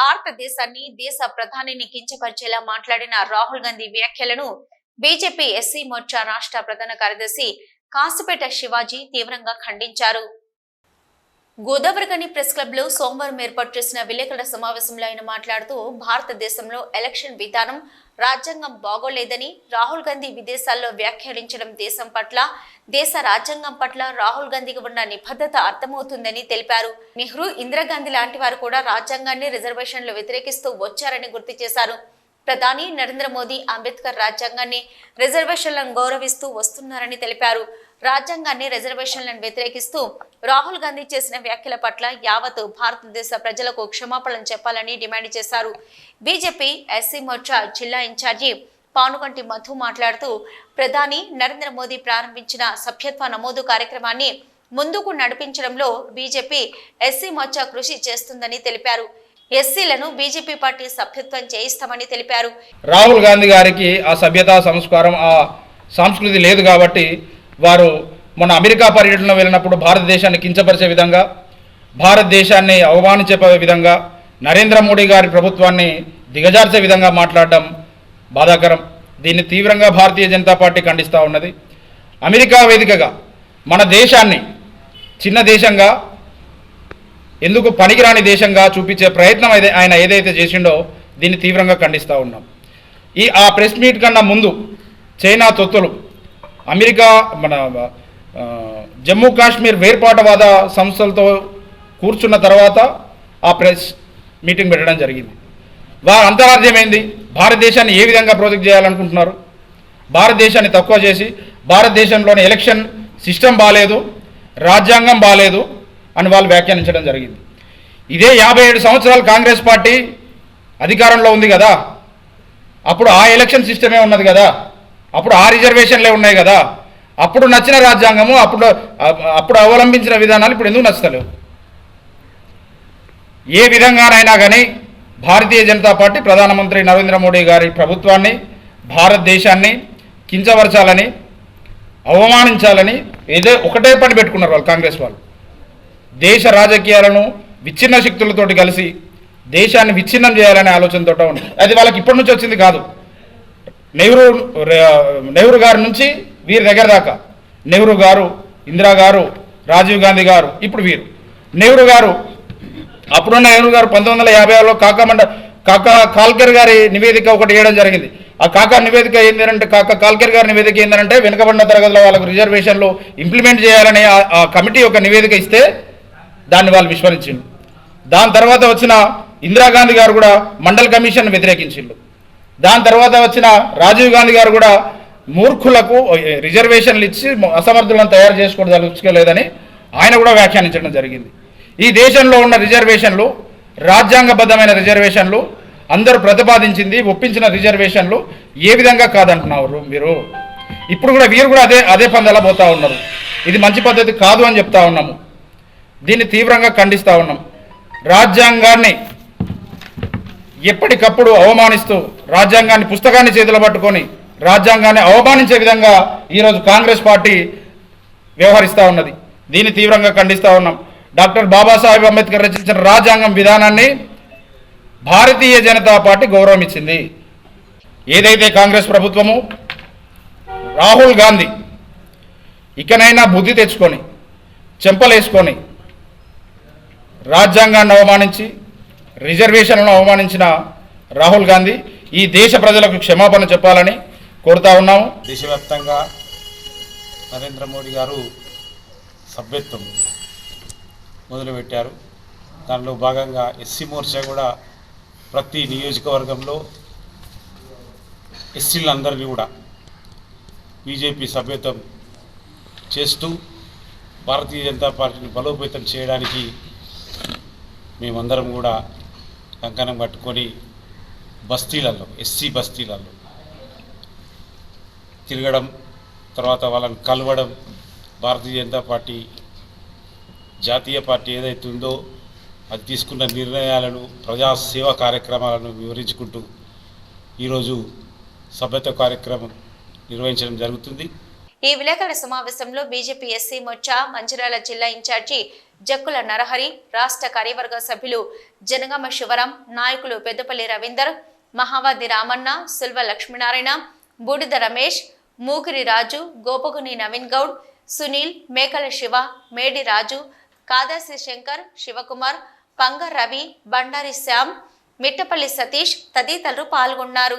భారతదేశాన్ని దేశ ప్రధానిని కించపరిచేలా మాట్లాడిన రాహుల్ గాంధీ వ్యాఖ్యలను బీజేపీ ఎస్సీ మోర్చా రాష్ట్ర ప్రధాన కార్యదర్శి కాసిపేట శివాజీ తీవ్రంగా ఖండించారు. గోదావరిగని ప్రెస్ క్లబ్లో సోమవారం ఏర్పాటు చేసిన విలేకరుల సమావేశంలో ఆయన మాట్లాడుతూ భారతదేశంలో ఎలక్షన్ విధానం రాజ్యాంగం బాగోలేదని రాహుల్ గాంధీ విదేశాల్లో వ్యాఖ్యానించడం దేశం పట్ల దేశ రాజ్యాంగం పట్ల రాహుల్ గాంధీకి ఉన్న నిబద్ధత అర్థమవుతుందని తెలిపారు. నెహ్రూ ఇందిరాగాంధీ లాంటి వారు కూడా రాజ్యాంగాన్ని రిజర్వేషన్లు వ్యతిరేకిస్తూ వచ్చారని గుర్తు చేశారు. ప్రధాని నరేంద్ర మోదీ అంబేద్కర్ రాజ్యాంగాన్ని రిజర్వేషన్లను గౌరవిస్తూ వస్తున్నారని తెలిపారు. రాజ్యాంగాన్ని రిజర్వేషన్లను వ్యతిరేకిస్తూ రాహుల్ గాంధీ చేసిన వ్యాఖ్యల పట్ల యావత్ భారతదేశ ప్రజలకు క్షమాపణలు చెప్పాలని డిమాండ్ చేశారు. బీజేపీ ఎస్సీ మోర్చా జిల్లా ఇన్ఛార్జి పానుగంటి మధు మాట్లాడుతూ ప్రధాని నరేంద్ర మోదీ ప్రారంభించిన సభ్యత్వ నమోదు కార్యక్రమాన్ని ముందుకు నడిపించడంలో బీజేపీ ఎస్సీ మోర్చా కృషి చేస్తుందని తెలిపారు. ఎస్సీలను బీజేపీ పార్టీ సభ్యత్వం చేయిస్తామని తెలిపారు. రాహుల్ గాంధీ గారికి ఆ సభ్యత సంస్కారం ఆ సంస్కృతి లేదు కాబట్టి వారు మన అమెరికా పర్యటన వెళ్ళినప్పుడు భారతదేశాన్ని కించపరిచే విధంగా భారతదేశాన్ని అవమానించే విధంగా నరేంద్ర మోడీ గారి ప్రభుత్వాన్ని దిగజార్చే విధంగా మాట్లాడడం బాధాకరం. దీన్ని తీవ్రంగా భారతీయ జనతా పార్టీ ఖండిస్తూ ఉన్నది. అమెరికా వేదికగా మన దేశాన్ని చిన్న దేశంగా ఎందుకు పనికిరాని దేశంగా చూపించే ప్రయత్నం అయితే ఆయన ఏదైతే చేసిండో దీన్ని తీవ్రంగా ఖండిస్తూ ఉన్నాం. ఈ ఆ ప్రెస్ మీట్ కన్నా ముందు చైనా తొత్తులు అమెరికా మన జమ్మూ కాశ్మీర్ వేర్పాటువాద సంస్థలతో కూర్చున్న తర్వాత ఆ ప్రెస్ మీటింగ్ పెట్టడం జరిగింది. వారి అంతరార్థం ఏంది? భారతదేశాన్ని ఏ విధంగా ప్రొజెక్ట్ చేయాలనుకుంటున్నారు? భారతదేశాన్ని తక్కువ చేసి భారతదేశంలోని ఎలక్షన్ సిస్టమ్ బాగాలేదు రాజ్యాంగం బాగాలేదు అని వాళ్ళు వ్యాఖ్యానించడం జరిగింది. ఇదే యాభై ఏడు సంవత్సరాలు కాంగ్రెస్ పార్టీ అధికారంలో ఉంది కదా. అప్పుడు ఆ ఎలక్షన్ సిస్టమే ఉన్నది కదా. అప్పుడు ఆ రిజర్వేషన్లే ఉన్నాయి కదా. అప్పుడు నచ్చిన రాజ్యాంగము అప్పుడు అప్పుడు అవలంబించిన విధానాలు ఇప్పుడు ఎందుకు నచ్చలేవు ఏ విధంగానైనా కానీ భారతీయ జనతా పార్టీ ప్రధానమంత్రి నరేంద్ర మోడీ గారి ప్రభుత్వాన్ని భారతదేశాన్ని కించపరచాలని అవమానించాలని ఏదో ఒకటే పని పెట్టుకున్నారు వాళ్ళు కాంగ్రెస్ వాళ్ళు. దేశ రాజకీయాలను విచ్ఛిన్న శక్తులతోటి కలిసి దేశాన్ని విచ్ఛిన్నం చేయాలనే ఆలోచనతో ఉంది. అది వాళ్ళకి ఇప్పటి నుంచి వచ్చింది కాదు. నెహ్రూ నెహ్రూ గారి నుంచి వీరి దగ్గర దాకా. నెహ్రూ గారు ఇందిరా గారు రాజీవ్ గాంధీ గారు ఇప్పుడు వీరు. నెహ్రూ గారు అప్పుడున్న నెహ్రూ గారు పంతొమ్మిది వందల యాభై ఆరులో కాకా మండ కాకా కాల్కర్ గారి నివేదిక ఒకటి వేయడం జరిగింది. ఆ కాకా నివేదిక ఏంటంటే కాకా కాల్కర్ గారి నివేదిక ఏంటంటే వెనుకబడిన తరగతిలో వాళ్ళకు రిజర్వేషన్లు ఇంప్లిమెంట్ చేయాలని ఆ- ఆ కమిటీ ఒక నివేదిక ఇస్తే దాన్ని వాళ్ళు విస్మరించిండు దాని తర్వాత వచ్చిన ఇందిరాగాంధీ గారు కూడా మండల్ కమిషన్ వ్యతిరేకించిండు దాని తర్వాత వచ్చిన రాజీవ్ గాంధీ గారు కూడా మూర్ఖులకు రిజర్వేషన్లు ఇచ్చి అసమర్థులను తయారు చేసుకోలేదని ఆయన కూడా వ్యాఖ్యానించడం జరిగింది. ఈ దేశంలో ఉన్న రిజర్వేషన్లు రాజ్యాంగబద్ధమైన రిజర్వేషన్లు అందరూ ప్రతిపాదించింది ఒప్పించిన రిజర్వేషన్లు ఏ విధంగా కాదంటున్నారు మీరు ఇప్పుడు కూడా వీరు కూడా అదే అదే పందెలా పోతా ఉన్నారు. ఇది మంచి పద్ధతి కాదు అని చెప్తా ఉన్నాము. దీన్ని తీవ్రంగా ఖండిస్తూ ఉన్నాం. రాజ్యాంగాన్ని ఎప్పటికప్పుడు అవమానిస్తూ రాజ్యాంగాన్ని పుస్తకాన్ని చేతిలో పట్టుకొని రాజ్యాంగాన్ని అవమానించే విధంగా ఈరోజు కాంగ్రెస్ పార్టీ వ్యవహరిస్తూ ఉన్నది. దీన్ని తీవ్రంగా ఖండిస్తూ ఉన్నాం. డాక్టర్ బాబాసాహెబ్ అంబేద్కర్ రచించిన రాజ్యాంగం విధానాన్ని భారతీయ జనతా పార్టీ గౌరవం ఇచ్చింది. ఏదైతే కాంగ్రెస్ ప్రభుత్వము రాహుల్ గాంధీ ఇకనైనా బుద్ధి తెచ్చుకొని చెంపలేసుకొని రాజ్యాంగాన్ని అవమానించి రిజర్వేషన్లను అవమానించిన రాహుల్ గాంధీ ఈ దేశ ప్రజలకు క్షమాపణ చెప్పాలని కోరుతా ఉన్నాము. దేశవ్యాప్తంగా నరేంద్ర మోడీ గారు సభ్యత్వం మొదలుపెట్టారు. దానిలో భాగంగా ఎస్సీ మోర్చా కూడా ప్రతి నియోజకవర్గంలో ఎస్సీలందరినీ కూడా బీజేపీ సభ్యత్వం చేస్తూ భారతీయ జనతా పార్టీని బలోపేతం చేయడానికి మేమందరం కూడా కంకణం కట్టుకొని బస్తీలలో ఎస్సీ బస్తీలలో తిరగడం తర్వాత వాళ్ళని కలవడం భారతీయ జనతా పార్టీ జాతీయ పార్టీ ఏదైతే ఉందో అది తీసుకున్న నిర్ణయాలను ప్రజాసేవా కార్యక్రమాలను వివరించుకుంటూ ఈరోజు సభ్యత కార్యక్రమం నిర్వహించడం జరుగుతుంది. ఈ విలేకరుల సమావేశంలో బీజేపీ ఎస్సీ మోర్చా మంచిర్యాల జిల్లా ఇన్ఛార్జి జక్కుల నరహరి రాష్ట్ర కార్యవర్గ సభ్యులు జనగామ శివరాం నాయకులు పెద్దపల్లి రవీందర్ మహావాది రామన్న సుల్వ లక్ష్మీనారాయణ బూడిద రమేష్ మూగిరి రాజు గోపగుని నవీన్ గౌడ్ సునీల్ మేకల శివ మేడి రాజు కాదాసి శంకర్ శివకుమార్ పంగ రవి బండారి శ్యామ్ మిట్టపల్లి సతీష్ తదితరులు పాల్గొన్నారు.